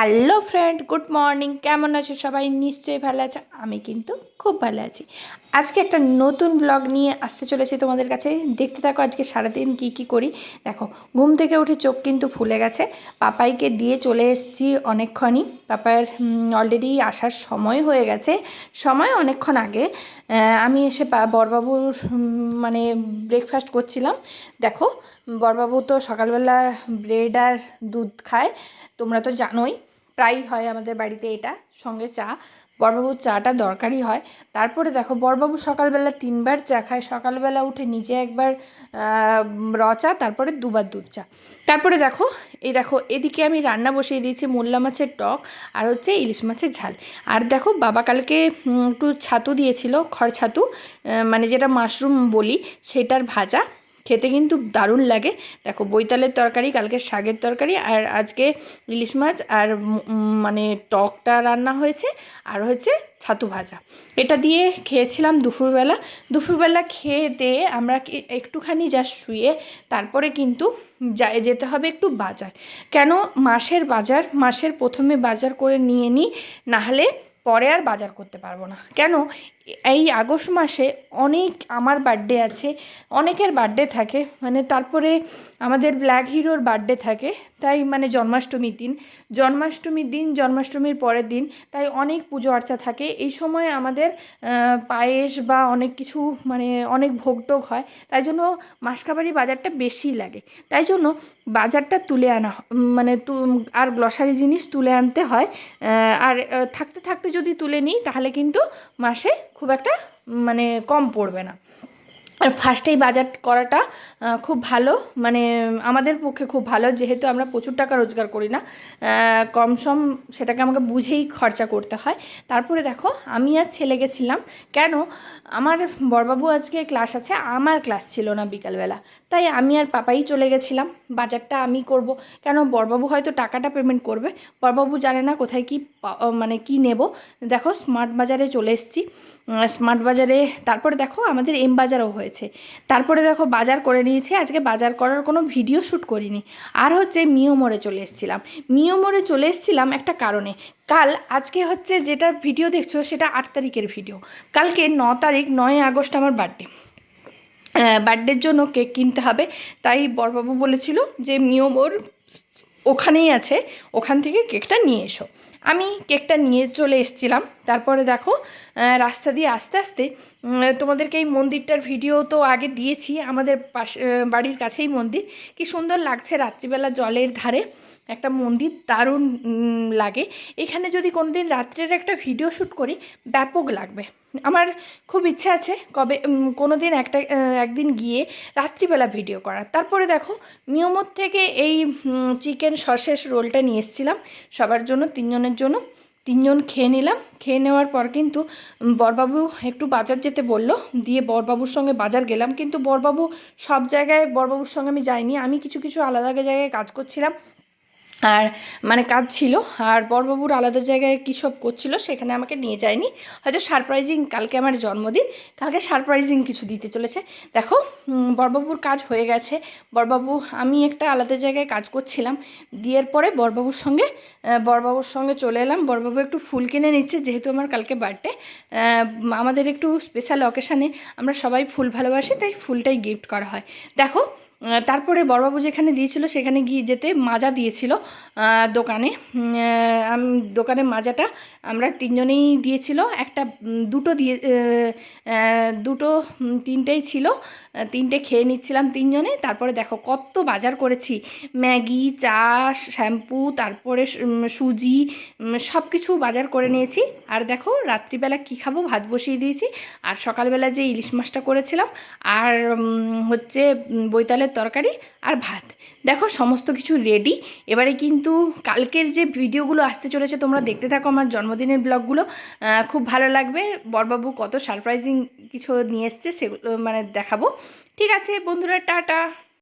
Hello friend, good morning. কেমন আছো সবাই? নিশ্চয়ই ভালো আছে। আমি কিন্তু খুব ভালো আছি। আজকে একটা নতুন ব্লগ নিয়ে আসতে চলেছি তোমাদের কাছে। দেখতে থাকো আজকে সারাদিন কি কি করি। দেখো, ঘুম থেকে উঠে চোখ কিন্তু ফুলে গেছে। পাপাইকে দিয়ে চলে এসেছি অনেকক্ষণই। পাপার অলরেডি আসার সময় হয়ে গেছে। সময় অনেকক্ষণ আগে। আমি এসে বরবাবুর মানে ব্রেকফাস্ট করছিলাম। দেখো, বরবাবু তো সকালবেলা ব্রেড আর দুধ খায়। তোমরা তো জানোই। প্রায়ই হয় আমাদের বাড়িতে এটা, সঙ্গে চা। বরবাবুর চাটা দরকারই হয়। তারপরে দেখো বরবাবু সকালবেলা তিনবার চা খায়। সকালবেলা উঠে নিজে একবার র চা, তারপরে দুবার দুধ চা। তারপরে দেখো, এই দেখো, এদিকে আমি রান্না বসিয়ে দিয়েছি মোল্লা মাছের টক আর হচ্ছে ইলিশ মাছের ঝাল। আর দেখো, বাবা কালকে একটু ছাতু দিয়েছিল, খড় ছাতু মানে যেটা মাশরুম বলি, সেটার ভাজা। খেতে কিন্তু দারুণ লাগে। দেখো, বৈতালের তরকারি, কালকে শাকের তরকারি, আর আজকে ইলিশ মাছ, আর মানে টকটা রান্না হয়েছে, আর হচ্ছে ছাতু ভাজা। এটা দিয়ে খেয়েছিলাম দুপুরবেলা। দুপুরবেলা খেয়ে দিয়ে আমরা একটুখানি যা শুয়ে, তারপরে কিন্তু যা- যেতে হবে একটু বাজার। কেন মাসের বাজার? মাসের প্রথমে বাজার করে নিয়ে নিই নাহলে পরে আর বাজার করতে পারব না। কেন? এই আগস্ট মাসে অনেক আমার বার্থডে আছে, অনেকের বার্থডে থাকে মানে তারপরে আমাদের ব্ল্যাক হিরোর বার্থডে থাকে, তাই মানে জন্মাষ্টমীর দিন। জন্মাষ্টমীর দিন, জন্মাষ্টমীর পরের দিন, তাই অনেক পুজো আর্চা থাকে। এই সময় আমাদের পায়েস বা অনেক কিছু মানে অনেক ভোগ টোগ হয়, তাই জন্য মাসকাবারি বাজারটা বেশি লাগে। তাই জন্য বাজারটা তুলে আনা মানে আর গ্লসারি জিনিস তুলে আনতে হয় আর থাকতে থাকতে যদি তুলে নিই তাহলে কিন্তু মাসে খুব একটা মানে কম পড়বে না। আর ফার্স্টেই বাজার করাটা খুব ভালো। মানে আমাদের পক্ষে খুব ভালো, যেহেতু আমরা প্রচুর টাকা রোজগার করি না। কম সম সেটাকে আমাকে বুঝেই খরচা করতে হয়। তারপরে দেখো, আমি আর ছেলে গেছিলাম। কেন? আমার বরবাবু আজকে ক্লাস আছে, আমার ক্লাস ছিল না বিকালবেলা। তাই আমি আর পাপাই চলে গেছিলাম। বাজারটা আমি করব। কেন? বরবাবু হয়তো টাকাটা পেমেন্ট করবে। বরবাবু জানে না কোথায় কি মানে কি নেব। দেখো স্মার্ট বাজারে চলে এসেছি। স্মার্ট বাজারে, তারপরে দেখো আমাদের এম বাজারও হয়েছে। তারপরে দেখো বাজার করে নিয়েছি, আজকে বাজার করার কোনো ভিডিও শ্যুট করিনি। আর হচ্ছে মিও মোড়ে চলে এসেছিলাম। মিও মোড়ে চলে এসেছিলাম একটা কারণে। কাল আজকে হচ্ছে যেটা ভিডিও দেখছ, সেটা আট তারিখের ভিডিও কালকে ন তারিখ, নয় আগস্ট আমার বার্থডে বার্থডের জন্য কেক কিনতে হবে। তাই বরবাবু বলেছিল যে মিওমোর ওখানেই আছে, ওখান থেকে কেকটা নিয়ে এসো। আমি কেকটা নিয়ে চলে এসেছিলাম। তারপরে দেখো রাস্তা দিয়ে আস্তে আস্তে তোমাদেরকে এই মন্দিরটার ভিডিও তো আগে দিয়েছি, আমাদের পাশে বাড়ির কাছেই মন্দির। কি সুন্দর লাগছে রাত্রিবেলা জলের ধারে, একটা মন্দির দারুণ লাগে। এখানে যদি কোনোদিন রাত্রের একটা ভিডিও শ্যুট করি, ব্যাপক লাগবে। আমার খুব ইচ্ছা আছে কবে কোনো দিন একটা একদিন গিয়ে রাত্রিবেলা ভিডিও করার। তারপরে দেখো মিয়মত থেকে এই চিকেন সসেস রোলটা নিয়ে এসেছিলাম। সবার জন্য তিনজনের জন্য তিনজন খেয়ে নিলাম। খেয়ে নেওয়ার পর কিন্তু বরবাবু একটু বাজার যেতে বলল। দিয়ে বরবাবুর সঙ্গে বাজার গেলাম। কিন্তু বরবাবু সব জায়গায়, বরবাবুর সঙ্গে আমি যাইনি। আমি কিছু কিছু আলাদা জায়গায় কাজ করছিলাম। আর মানে কাজ ছিল। আর বরবাবুর আলাদা জায়গায় কী সব করছিল সেখানে আমাকে নিয়ে যায়নি। হয়তো সারপ্রাইজিং কালকে আমার জন্মদিন। কালকে সারপ্রাইজিং কিছু দিতে চলেছে। দেখো বরবাবুর কাজ হয়ে গেছে। বরবাবু, আমি একটা আলাদা জায়গায় কাজ করছিলাম। দিয়ের পরে বরবাবুর সঙ্গে বরবাবুর সঙ্গে চলে এলাম। বরবাবু একটু ফুল কিনে নিচ্ছে, যেহেতু আমার কালকে বার্থডে আমাদের একটু স্পেশাল অকেশানে আমরা সবাই ফুল ভালোবাসি, তাই ফুলটাই গিফট করা হয়। দেখো তারপরে বড়বাবু যেখানে দিয়েছিল সেখানে গিয়ে যেতে মাজা দিয়েছিল দোকানে। আমি দোকানে মাজাটা আমরা তিনজনেই দিয়েছিল। একটা দুটো দিয়ে দুটো তিনটেই ছিল। তিনটে খেয়ে নিচ্ছিলাম তিনজনে। তারপরে দেখো কত বাজার করেছি। ম্যাগি, চা, শ্যাম্পু, তারপরে সুজি সব কিছু বাজার করে নিয়েছি। আর দেখো রাত্রিবেলা কী খাব ভাত বসিয়ে দিয়েছি। আর সকালবেলা যে ইলিশ মাছটা করেছিলাম। আর হচ্ছে বৈতালের তরকারি। আর ভাত। দেখো, সমস্ত কিছু রেডি এবারে কিন্তু কালকের যে ভিডিওগুলো আসতে চলেছে, তোমরা দেখতে থাকো আমার জন্মদিনের ব্লগগুলো। খুব ভালো লাগবে। বরবাবু কত সারপ্রাইজিং কিছু নিয়ে এসছে, সেগুলো মানে দেখাবো। ঠিক আছে বন্ধুরা, টাটা।